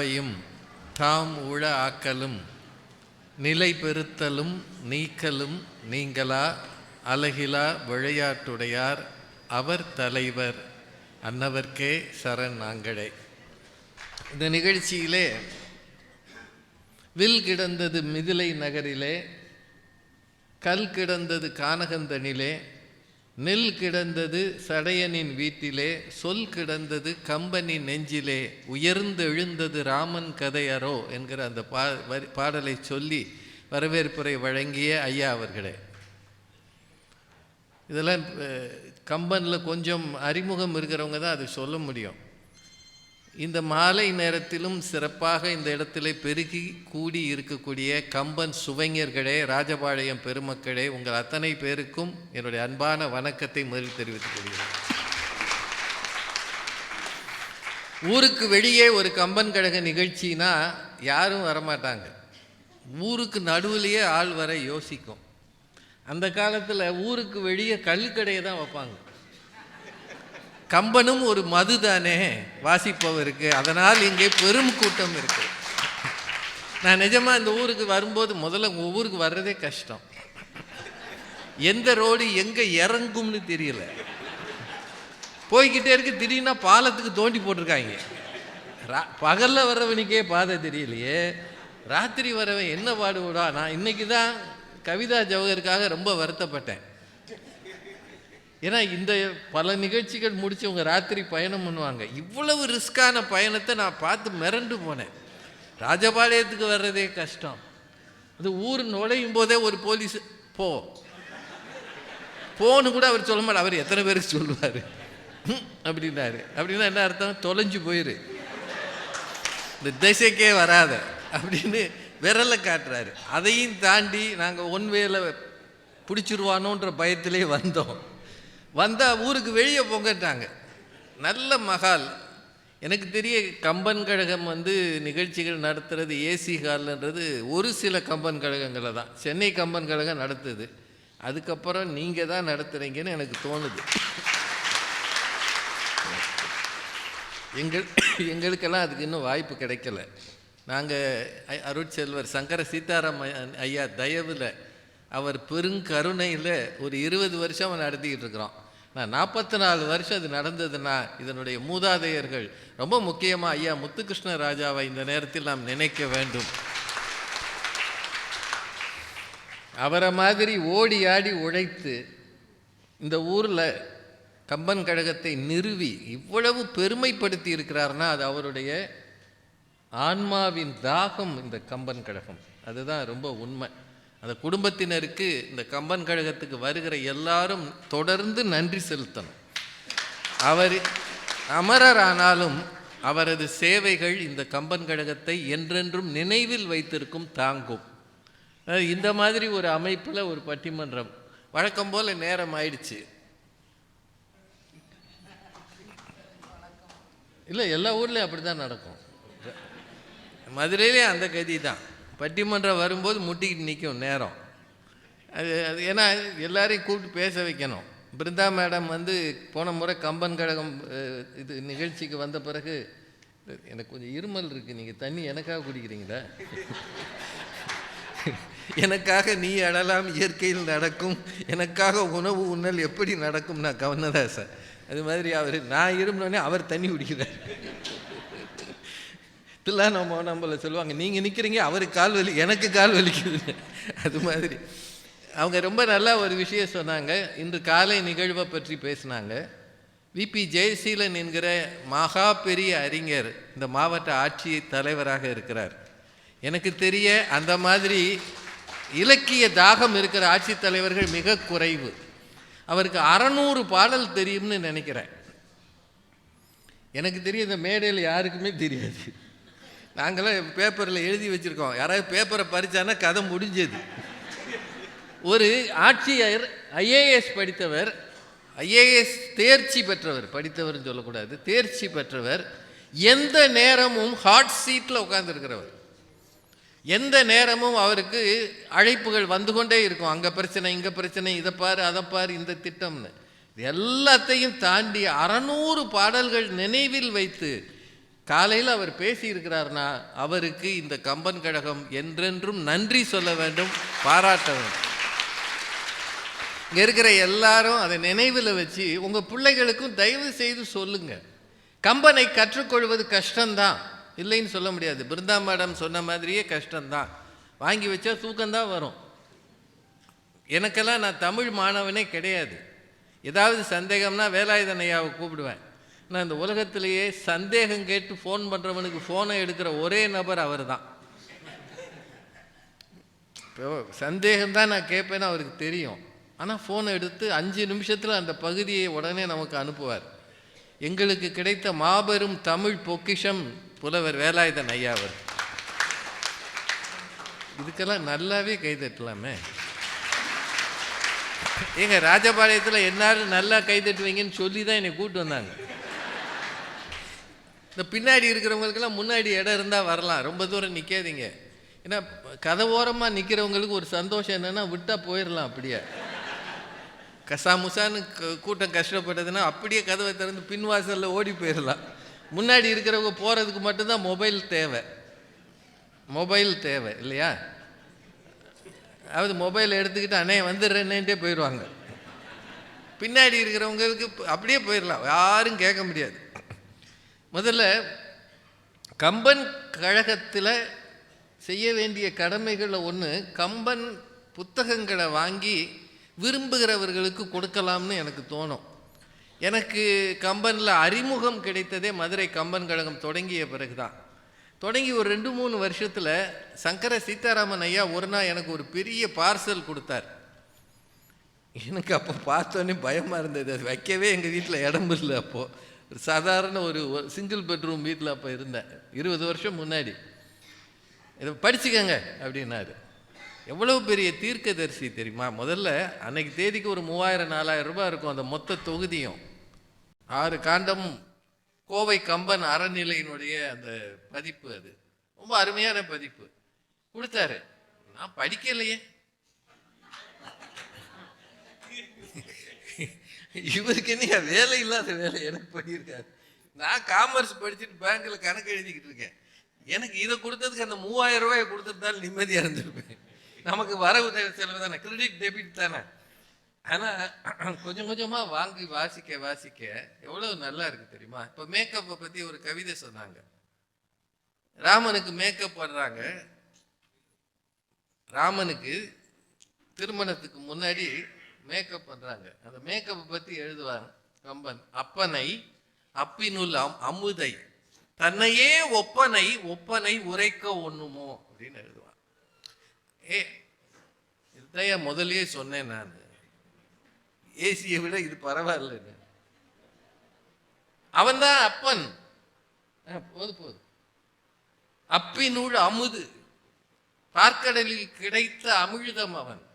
யாவையும் தாம் உழ ஆக்கலும் நிலை பெறுத்தலும் நீக்கலும் நீங்களா அழகிலா விளையாட்டுடையார் அவர் தலைவர். அன்னவர்க்கே சரண் நாங்களே. இந்த நிகழ்ச்சியிலே வில் கிடந்தது மிதிலை நகரிலே கல் கிடந்தது கானகந்தனிலே நெல் கிடந்தது சடையனின் வீட்டிலே சொல் கிடந்தது கம்பனின் நெஞ்சிலே உயர்ந்து எழுந்தது ராமன் கதையரோ என்கிற அந்த பா வரி பாடலை சொல்லி வரவேற்புரை வழங்கிய ஐயா அவர்களே. இதெல்லாம் கம்பனில் கொஞ்சம் அறிமுகம் இருக்கிறவங்க தான் அதை சொல்ல முடியும். இந்த மாலை நேரத்திலும் சிறப்பாக இந்த இடத்திலே பெருகி கூடி இருக்கக்கூடிய கம்பன் சுவைஞர்களே ராஜபாளையம் பெருமக்களே உங்கள் அத்தனை பேருக்கும் என்னுடைய அன்பான வணக்கத்தை முதலில் தெரிவித்துக் கொள்கிறேன். ஊருக்கு வெளியே ஒரு கம்பன் கழக நிகழ்ச்சினா யாரும் வரமாட்டாங்க. ஊருக்கு நடுவுலையே ஆள் வர யோசிக்கும். அந்த காலத்தில் ஊருக்கு வெளியே கல்லுக்கடையை தான் வைப்பாங்க. கம்பனும் ஒரு மது தானே? வாசிப்பவருக்கு அதனால் இங்கே பெரும் கூட்டம் இருக்கு. நான் நிஜமாக இந்த ஊருக்கு வரும்போது முதல்ல ஊருக்கு வர்றதே கஷ்டம். எந்த ரோடு எங்கே இறங்கும்னு தெரியல. போய்கிட்டே இருக்கு திடீர்னா பாலத்துக்கு தோண்டி போட்டிருக்காங்க. ரா பகலில் வர்றவனுக்கே பாதை தெரியலையே. ராத்திரி வரவன் என்ன பாடுபடா நான் இன்னைக்கு தான் கவிதா ஜவஹருக்காக ரொம்ப வருத்தப்பட்டேன். ஏன்னா இந்த பல நிகழ்ச்சிகள் முடித்தவங்க ராத்திரி பயணம் பண்ணுவாங்க. இவ்வளவு ரிஸ்கான பயணத்தை நான் பார்த்து மிரண்டு போனேன். ராஜபாளையத்துக்கு வர்றதே கஷ்டம். அது ஊர் நுழையும் போதே ஒரு போலீஸ் போ. போன்னு கூட அவர் சொல்ல மாட்டார். அவர் எத்தனை பேருக்கு சொல்லுவார்? அப்படின்னாரு. அப்படின்னா என்ன அர்த்தம்? தொலைஞ்சு போயிரு. இந்த திசைக்கே வராத. அப்படின்னு விரலை காட்டுறாரு. அதையும் தாண்டி நாங்கள் ஒன் வேல பிடிச்சிருவானோன்ற பயத்திலே வந்தோம். வந்தால் ஊருக்கு வெளியே போங்கட்டாங்க நல்ல மகால். எனக்கு தெரிய கம்பன் கழகம் வந்து நிகழ்ச்சிகள் நடத்துறது ஏசி ஹால்ன்றது ஒரு சில கம்பன் கழகங்களை தான். சென்னை கம்பன் கழகம் நடத்துது. அதுக்கப்புறம் நீங்கள் தான் நடத்துகிறீங்கன்னு எனக்கு தோணுது. எங்கள் எங்களுக்கெல்லாம் அதுக்கு இன்னும் வாய்ப்பு கிடைக்கல. நாங்கள் அருட்செல்வர் சங்கர சீதாராம் ஐயா தயவில் அவர் பெருங்கருணையில் ஒரு இருபது வருஷம் அவன் நடத்திக்கிட்டு இருக்கிறோம் நான் நாற்பத்தி நாலு வருஷம் அது நடந்ததுன்னா இதனுடைய மூதாதையர்கள் ரொம்ப முக்கியமாக ஐயா முத்துகிருஷ்ண ராஜாவை இந்த நேரத்தில் நாம் நினைக்க வேண்டும். அவரை மாதிரி ஓடி ஆடி உழைத்து இந்த ஊரில் கம்பன் கழகத்தை நிறுவி இவ்வளவு பெருமைப்படுத்தி இருக்கிறார்னா அது அவருடைய ஆன்மாவின் தாகம் இந்த கம்பன் கழகம். அதுதான் ரொம்ப உண்மை. அந்த குடும்பத்தினருக்கு இந்த கம்பன் கழகத்துக்கு வருகிற எல்லாரும் தொடர்ந்து நன்றி செலுத்தணும். அவர் அமரர் ஆனாலும் அவரது சேவைகள் இந்த கம்பன் கழகத்தை என்றென்றும் நினைவில் வைத்திருக்கும் தாங்கும். இந்த மாதிரி ஒரு அமைப்பில் ஒரு பட்டிமன்றம். வழக்கம் போல் நேரம் ஆயிடுச்சு. இல்லை எல்லா ஊர்லேயும் அப்படி தான் நடக்கும். மதுரையிலே அந்த கதி தான் பட்டிமன்றம் வரும்போது முட்டிக்கிட்டு நிற்கும் நேரம். அது அது ஏன்னா எல்லாரையும் கூப்பிட்டு பேச வைக்கணும். பிருந்தா மேடம் வந்து போன முறை கம்பன் கழகம் இது நிகழ்ச்சிக்கு வந்த பிறகு எனக்கு கொஞ்சம் இருமல் இருக்குது நீங்கள் தண்ணி எனக்காக குடிக்கிறீங்களா? எனக்காக நீ அழலாம் இயற்கையில் நடக்கும். எனக்காக உணவு உண்ணல் எப்படி நடக்கும்? நான் கவனதாசன் அது மாதிரி அவர் நான் இருந்தோடனே அவர் தண்ணி குடிக்கிறார். இப்படிலாம் நம்ம நம்மளை சொல்லுவாங்க. நீங்கள் நிற்கிறீங்க அவருக்கு கால் வலி எனக்கு கால் வலிக்குது அது மாதிரி. அவங்க ரொம்ப நல்லா ஒரு விஷயம் சொன்னாங்க. இன்று காலை நிகழ்வை பற்றி பேசினாங்க. விபி ஜெயசீலன் என்கிற மகா பெரிய அறிஞர் இந்த மாவட்ட ஆட்சி தலைவராக இருக்கிறார். எனக்கு தெரிய அந்த மாதிரி இலக்கிய தாகம் இருக்கிற ஆட்சித்தலைவர்கள் மிக குறைவு. அவருக்கு அறநூறு பாடல் தெரியும்னு நினைக்கிறேன். எனக்கு தெரியும் இந்த மேடையில் யாருக்குமே தெரியாது. நாங்களாம் பேப்பரில் எழுதி வச்சுருக்கோம். யாராவது பேப்பரை பறித்தானா கதை முடிஞ்சது. ஒரு ஆட்சியர் ஐஏஎஸ் படித்தவர் ஐஏஎஸ் தேர்ச்சி பெற்றவர் படித்தவர்னு சொல்லக்கூடாது தேர்ச்சி பெற்றவர் எந்த நேரமும் ஹாட் சீட்டில் உட்காந்துருக்கிறவர் எந்த நேரமும் அவருக்கு அழைப்புகள் வந்து கொண்டே இருக்கும். அங்கே பிரச்சனை இங்கே பிரச்சனை இதை பாரு அதை பாரு இந்த திட்டம்னு. எல்லாத்தையும் தாண்டி அறநூறு பாடல்கள் நினைவில் வைத்து காலையில் அவர் பேசியிருக்கிறார்னா அவருக்கு இந்த கம்பன் கழகம் என்றென்றும் நன்றி சொல்ல வேண்டும் பாராட்ட வேண்டும். இங்கே இருக்கிற எல்லாரும் அதை நினைவில் வச்சு உங்கள் பிள்ளைகளுக்கும் தயவு செய்து சொல்லுங்கள் கம்பனை கற்றுக்கொள்வது கஷ்டம்தான். இல்லைன்னு சொல்ல முடியாது. பிருந்தா மேடம் சொன்ன மாதிரியே கஷ்டம்தான். வாங்கி வச்சா தூக்கம்தான் வரும். எனக்கெல்லாம் நான் தமிழ் மாணவனே கிடையாது. ஏதாவது சந்தேகம்னா வேலாயுதனையாவை கூப்பிடுவேன். நான் இந்த உலகத்திலேயே சந்தேகம் கேட்டு ஃபோன் பண்ணுறவனுக்கு ஃபோனை எடுக்கிற ஒரே நபர் அவர் தான் இப்போ சந்தேகம் தான் நான் கேட்பேன்னு அவருக்கு தெரியும். ஆனால் ஃபோனை எடுத்து அஞ்சு நிமிஷத்தில் அந்த பகுதியை உடனே நமக்கு அனுப்புவார். எங்களுக்கு கிடைத்த மாபெரும் தமிழ் பொக்கிஷம் புலவர் வேலாயுதன் ஐயாவர் இதுக்கெல்லாம் நல்லாவே கைதட்டலாமே ஏங்க ராஜபாளையத்தில் என்னாலும் நல்லா கைதட்டுவீங்கன்னு சொல்லி தான் என்னை கூப்பிட்டு வந்தாங்க. இந்த பின்னாடி இருக்கிறவங்களுக்கெல்லாம் முன்னாடி இடம் இருந்தால் வரலாம். ரொம்ப தூரம் நிற்காதீங்க ஏன்னா கதவோரமாக நிற்கிறவங்களுக்கு ஒரு சந்தோஷம் என்னென்னா விட்டால் போயிடலாம் அப்படியே. கசாமுசான்னு கூட்டம் கஷ்டப்பட்டதுன்னா அப்படியே கதவை திறந்து பின்வாசலில் ஓடி போயிடலாம் முன்னாடி இருக்கிறவங்க போகிறதுக்கு மட்டும்தான் மொபைல் தேவை. மொபைல் தேவை இல்லையா? அதாவது மொபைல் எடுத்துக்கிட்டு அண்ணே வந்துடுறேன்னே போயிடுவாங்க. பின்னாடி இருக்கிறவங்களுக்கு அப்படியே போயிடலாம் யாரும் கேட்க முடியாது. முதல்ல கம்பன் கழகத்தில் செய்ய வேண்டிய கடமைகளில் ஒன்று கம்பன் புத்தகங்களை வாங்கி விரும்புகிறவர்களுக்கு கொடுக்கலாம்னு எனக்கு தோணும். எனக்கு கம்பனில் அறிமுகம் கிடைத்ததே மதுரை கம்பன் கழகம் தொடங்கிய பிறகு தான் தொடங்கி ஒரு ரெண்டு மூணு வருஷத்தில் சங்கர சீதாராமன் ஐயா ஒரு நாள் எனக்கு ஒரு பெரிய பார்சல் கொடுத்தார். எனக்கு அப்போ பார்த்தோன்னே பயமாக இருந்தது. அது வைக்கவே எங்கள் வீட்டில் இடம் இல்லை அப்போது ஒரு சாதாரண ஒரு சிங்கிள் பெட்ரூம் வீட்டில் அப்போ இருந்தேன். இருபது வருஷம் முன்னாடி. இதை படிச்சுக்கங்க அப்படின்னாரு. எவ்வளோ பெரிய தீர்க்கதரிசி தெரியுமா? முதல்ல அன்னைக்கு தேதிக்கு ஒரு மூவாயிரம் நாலாயிரம் ரூபாய் இருக்கும் அந்த மொத்த தொகுதியும். ஆறு காண்டம் கோவை கம்பன் அறநிலையினுடைய அந்த பதிப்பு அது. ரொம்ப அருமையான பதிப்பு. கொடுத்தாரு. நான் படிக்கலையே. இவருக்கு என்ன வேலை இல்லாத வேலை? எனக்கு பண்ணியிருக்காரு நான் காமர்ஸ் படிச்சுட்டு பேங்க்கில் கணக்கு எழுதிக்கிட்டு இருக்கேன். எனக்கு இதை கொடுத்ததுக்கு அந்த மூவாயிரம் ரூபாயை கொடுத்துருந்தாலும் நிம்மதியாக இருந்திருப்பேன். நமக்கு வரவு தே- செலவு தானே. கிரெடிட் டெபிட் தானே. ஆனால் கொஞ்சம் கொஞ்சமாக வாங்கி வாசிக்க வாசிக்க எவ்வளோ நல்லா இருக்கு தெரியுமா? இப்போ மேக்கப்பை பற்றி ஒரு கவிதை சொன்னாங்க. ராமனுக்கு மேக்கப் பண்ணுறாங்க ராமனுக்கு திருமணத்துக்கு முன்னாடி மேக்கப் பண்றாங்க. அந்த மேக்கப்பை பத்தி எழுதுவாங்க கம்பன். அப்பனை அப்பினுள் அம் அமுதை. தன்னையே ஒப்பனை ஒப்பனை உரைக்க ஒண்ணுமோ? அப்படின்னு எழுதுவான் ஏ இதைய முதலே சொன்னேன் நான். ஏசியை விட இது பரவாயில்ல அவன்தான் அப்பன். போது போது. போதும் அப்பினுள் அமுது. பார்க்கடலில் கிடைத்த அமிழ்தம் அவன்.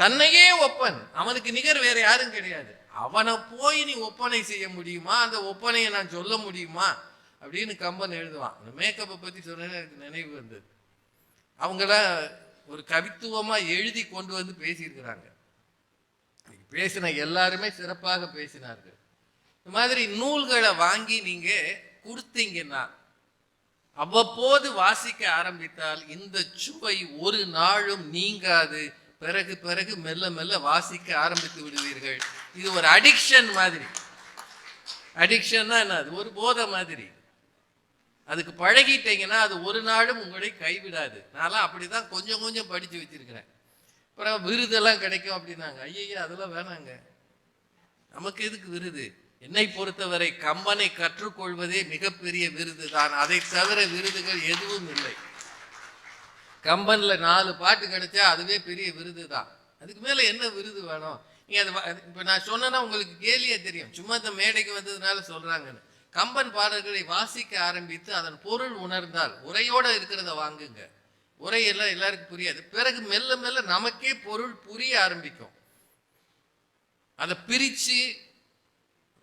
தன்னையே ஒப்பன். அவனுக்கு நிகர் வேற யாரும் கிடையாது. அவனை போய் நீ ஒப்பனை செய்ய முடியுமா? அந்த ஒப்பனையை நான் சொல்ல முடியுமா? அப்படின்னு கம்பன் எழுதுவான். அந்த மேக்கப்பை பத்தி சொன்னேன்னு எனக்கு நினைவு வந்தது. அவங்கள ஒரு கவித்துவமா எழுதி கொண்டு வந்து பேசியிருக்கிறாங்க. பேசின எல்லாருமே சிறப்பாக பேசினார்கள். இந்த மாதிரி நூல்களை வாங்கி நீங்க கொடுத்தீங்கன்னா அவ்வப்போது வாசிக்க ஆரம்பித்தால் இந்த சுவை ஒரு நாளும் நீங்காது. பிறகு பிறகு மெல்ல மெல்ல வாசிக்க ஆரம்பித்து விடுவீர்கள். இது ஒரு அடிக்ஷன் மாதிரி. அடிக்ஷன்னா என்ன? அது ஒரு போதை மாதிரி. அதுக்கு பழகிட்டீங்கன்னா அது ஒரு நாளும் உங்களை கைவிடாது. நான்லாம் அப்படிதான் கொஞ்சம் கொஞ்சம் படித்து வச்சிருக்கிறேன். அப்புறம் விருதெல்லாம் கிடைக்கும் அப்படின்னாங்க. ஐயா அதெல்லாம் வேணாங்க. நமக்கு எதுக்கு விருது? என்னை பொறுத்தவரை கம்பனை கற்றுக்கொள்வதே மிகப்பெரிய விருது தான் அதை தவிர விருதுகள் எதுவும் இல்லை. கம்பனில் நாலு பாட்டு கிடைச்சா அதுவே பெரிய விருது தான் அதுக்கு மேலே என்ன விருது வேணும்? நீங்கள் அது இப்போ நான் சொன்னேன்னா உங்களுக்கு கேலியே தெரியும். சும்மா இந்த மேடைக்கு வந்ததுனால சொல்கிறாங்கன்னு கம்பன் பாடல்களை வாசிக்க ஆரம்பித்து அதன் பொருள் உணர்ந்தால் உரையோடு இருக்கிறத வாங்குங்க. உரையெல்லாம் எல்லாருக்கும் புரியாது. பிறகு மெல்ல மெல்ல நமக்கே பொருள் புரிய ஆரம்பிக்கும். அதை பிரித்து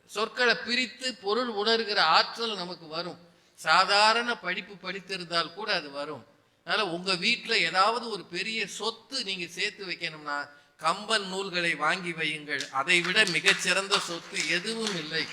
சொற்களை பிரித்து பொருள் உணர்கிற ஆற்றல் நமக்கு வரும். சாதாரண படிப்பு படித்திருந்தால் கூட அது வரும். அதனால் உங்கள் வீட்டில் ஏதாவது ஒரு பெரிய சொத்து நீங்கள் சேர்த்து வைக்கணும்னா கம்பன் நூல்களை வாங்கி வையுங்கள். அதை விட மிகச்சிறந்த சொத்து எதுவும் இல்லை.